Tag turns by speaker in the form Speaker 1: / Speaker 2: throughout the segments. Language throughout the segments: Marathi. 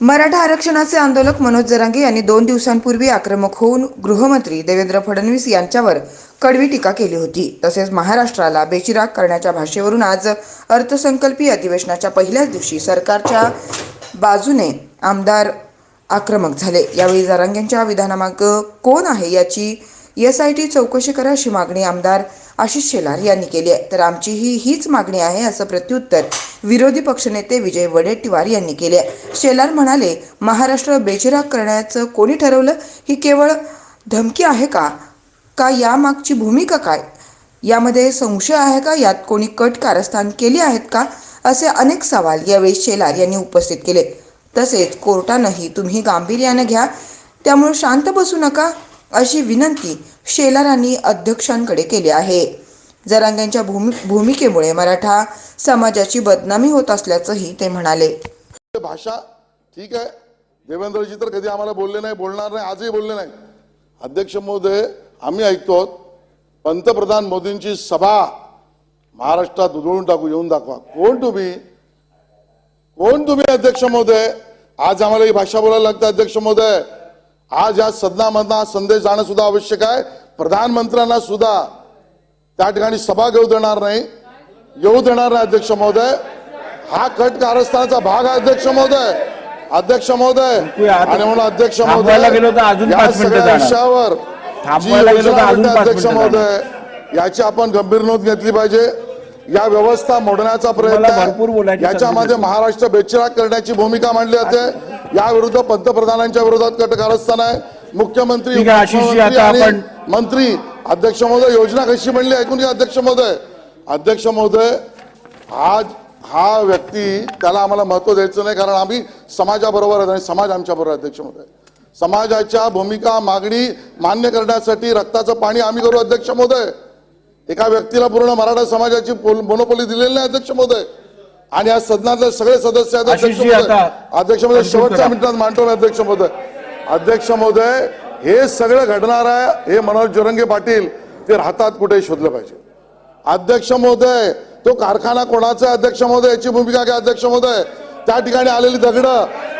Speaker 1: मराठा आरक्षणाचे आंदोलक मनोज जरांगे यांनी दोन दिवसांपूर्वी आक्रमक होऊन गृहमंत्री देवेंद्र फडणवीस यांच्यावर कडवी टीका केली होती. तसेच महाराष्ट्राला बेचिराग करण्याच्या भाषेवरून आज अर्थसंकल्पीय अधिवेशनाच्या पहिल्याच दिवशी सरकारच्या बाजूने आमदार आक्रमक झाले. यावेळी जरांगेंच्या विधानामागं कोण आहे याची एस आय टी चौकशी करा अशी मागणी आमदार आशिष शेलार यांनी केली आहे. तर आमची ही हीच मागणी आहे असं प्रत्युत्तर विरोधी पक्षनेते विजय वडेट्टीवार यांनी केले आहे. शेलार म्हणाले महाराष्ट्र बेचिराग करण्याचं कोणी ठरवलं? ही केवळ धमकी आहे का? का यामागची भूमिका काय? यामध्ये संशय आहे का? यात कोणी कट कारस्थान केली आहेत का? असे अनेक सवाल यावेळी शेलार यांनी उपस्थित केले. तसेच कोर्टानंही तुम्ही गांभीर्यानं घ्या. त्यामुळे शांत बसू नका. अशी विनंती शेलारांनी अध्यक्षांकडे केली आहे. जरांग्यांच्या भूमि भूमिकेमुळे मराठा समाजाची बदनामी होत असल्याचंही ते म्हणाले.
Speaker 2: भाषा ठीक आहे. देवेंद्रजी तर कधी आम्हाला बोलले नाही बोलणार नाही आजही बोलले नाही. अध्यक्ष महोदय आम्ही ऐकतो पंतप्रधान मोदींची सभा महाराष्ट्रात उधळून टाकू येऊन दाखवा. कोण तुम्ही? कोण तुम्ही अध्यक्ष महोदय? आज आम्हाला ही भाषा बोलायला लागते अध्यक्ष महोदय. आज या सदनामधनं हा संदेश जाणं सुद्धा आवश्यक आहे. प्रधानमंत्र्यांना सुद्धा त्या ठिकाणी सभा घेऊ देणार नाही. येऊ देणार नाही अध्यक्ष महोदय. हा कट कारस्थानाचा भाग आहे अध्यक्ष महोदय. अध्यक्ष महोदय. आणि म्हणून अध्यक्ष
Speaker 3: अजून
Speaker 2: या सगळ्या. विषयावर अध्यक्ष महोदय याची आपण गंभीर नोंद घेतली पाहिजे. या व्यवस्था मोडण्याचा प्रयत्न याच्यामध्ये. महाराष्ट्र बेचिराग करण्याची भूमिका मांडली जाते. या विरुद्ध पंतप्रधानांच्या विरोधात कट कारस्थान आहे मुख्यमंत्री मंत्री अध्यक्ष महोदय योजना कशी म्हणली ऐकून घ्या अध्यक्ष महोदय. अध्यक्ष महोदय आज हा व्यक्ती त्याला आम्हाला महत्त्व द्यायचं नाही कारण आम्ही समाजाबरोबर आहेत आणि समाज आमच्या बरोबर अध्यक्ष महोदय. समाजाच्या भूमिका मागणी मान्य करण्यासाठी रक्ताचं पाणी आम्ही करू अध्यक्ष महोदय. एका व्यक्तीला पूर्ण मराठा समाजाची मोनोपोली दिलेली नाही अध्यक्ष महोदय. आणि या सदनातले सगळे सदस्य अध्यक्ष अध्यक्ष महोदय शेवटच्या. मिनिटात मांडतो अध्यक्ष महोदय. अध्यक्ष महोदय हे सगळं घडणार आहे हे मनोज जोरंगे पाटील ते राहतात कुठे शोधलं पाहिजे. अध्यक्ष महोदय तो कारखाना कोणाचा अध्यक्ष महोदय? याची भूमिका घ्या अध्यक्ष महोदय? त्या ठिकाणी आलेली दगड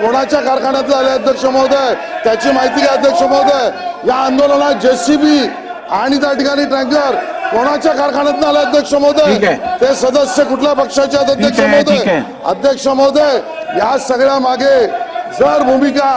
Speaker 2: कोणाच्या कारखान्यातले आले अध्यक्ष महोदय? त्याची माहिती घ्या अध्यक्ष महोदय. या आंदोलनात जेसीबी आणि त्या ठिकाणी टँकर कोणाच्या कारखान्यात आले अध्यक्ष महोदय. ते सदस्य कुठल्या पक्षाचे अध्यक्ष महोदय. अध्यक्ष महोदय या सगळ्या मागे जर भूमिका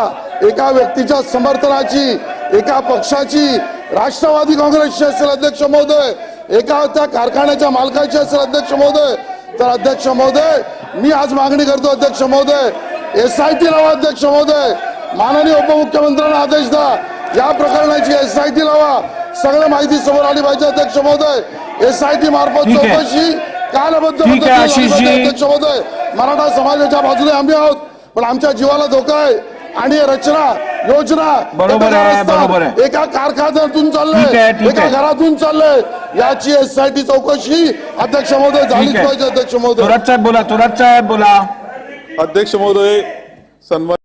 Speaker 2: एका व्यक्तीच्या समर्थनाची एका पक्षाची राष्ट्रवादी काँग्रेसची असेल अध्यक्ष महोदय एका त्या कारखान्याच्या मालकाची असेल अध्यक्ष महोदय तर अध्यक्ष महोदय मी आज मागणी करतो अध्यक्ष महोदय एस आय टी लावा अध्यक्ष महोदय. माननीय उपमुख्यमंत्र्यांना आदेश द्या. या प्रकरणाची एस आय टी लावा. सगळं माहिती समोर आली पाहिजे अध्यक्ष महोदय एस आय टी मार्फत. चौकशी कालबद्ध अध्यक्ष महोदय मराठा समाजाच्या बाजूने आम्ही आहोत पण आमच्या जीवाला धोका आहे आणि रचना योजना
Speaker 3: बरोबर
Speaker 2: एका
Speaker 3: आहे,
Speaker 2: रस्ता,
Speaker 3: बरोबर आहे.
Speaker 2: एका कारखान्यातून चाललंय एका. घरातून चाललंय याची एस आय टी चौकशी अध्यक्ष महोदय झालीच. पाहिजे अध्यक्ष महोदय
Speaker 3: बोला साहेब बोला
Speaker 4: अध्यक्ष महोदय सन्मान